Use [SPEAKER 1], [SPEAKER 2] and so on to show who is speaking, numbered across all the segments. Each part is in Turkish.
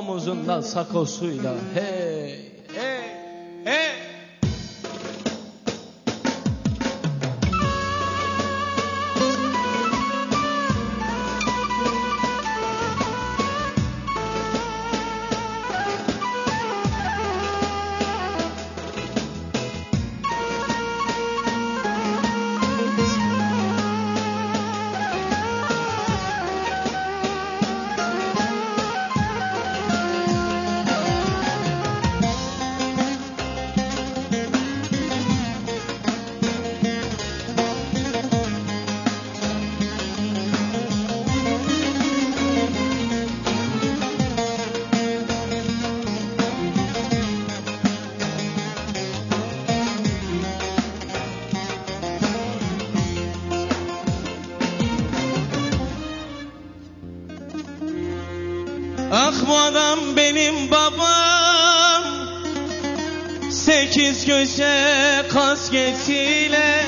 [SPEAKER 1] omuzunda sakosuyla hey Ah adam benim babam. Sekiz köşe kasketiyle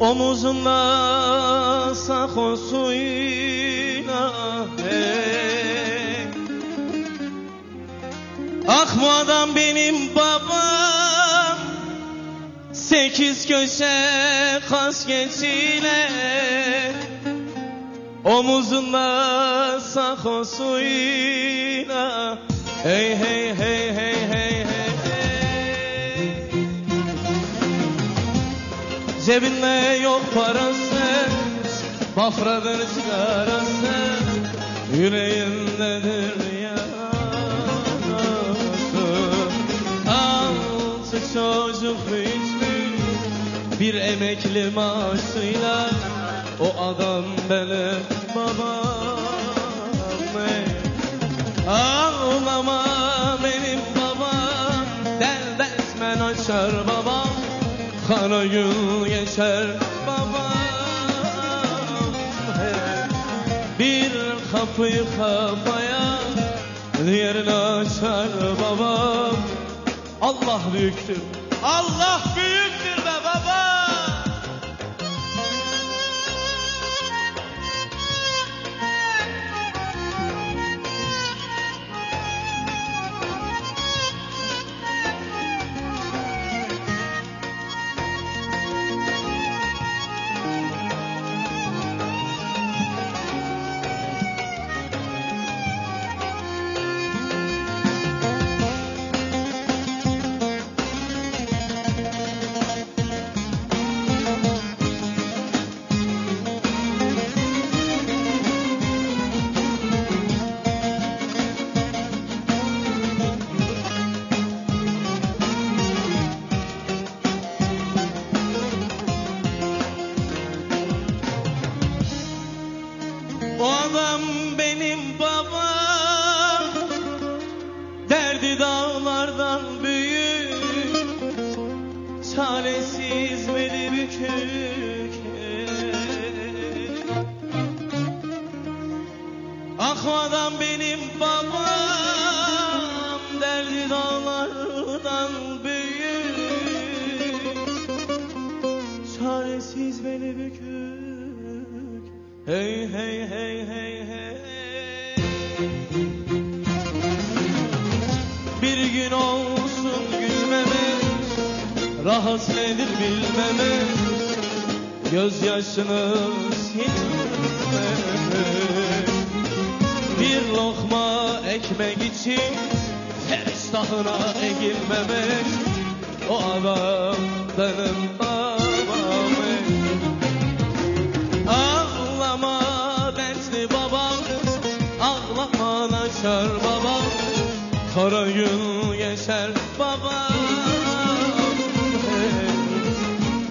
[SPEAKER 1] Omuzunda sakosuyla hey. Ah bu adam benim babam. Sekiz köşe kasketiyle Omuzunda sakosuyla Hey hey hey hey hey hey hey. Cebinde yok parası Bafradır sigarası Yüreğindedir yarası Altı çocuk büyütmüş Bir emekli maaşıyla o adam benim açar babam Kara gün geçer babam. Bir kapıyı kafaya Diğerini açar babam Allah büyüktür Allah büyüktür Ah adam benim babam Derdi dağlardan büyük. Çaresiz beli bükük Hey hey hey hey hey. Bir gün olsun gülmemiş Rahat nedir bilmemiş Gözyaşını ekmek için Feriştahına eğilmemiş O adam benim babam. Ağlama dertli babam Ağlama açar babam Kara gün geçer babam.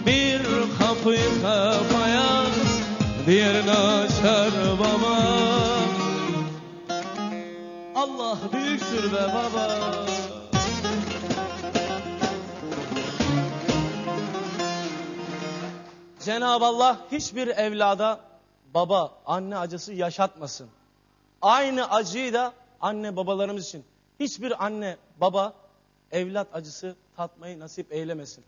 [SPEAKER 1] Bir kapıyı kapaya Diğerini açar babam Allah büyüktür be baba Cenab-ı Allah hiçbir evlada baba, anne acısı yaşatmasın. Aynı acıyı da anne babalarımız için hiçbir anne baba evlat acısı tatmayı nasip eylemesin.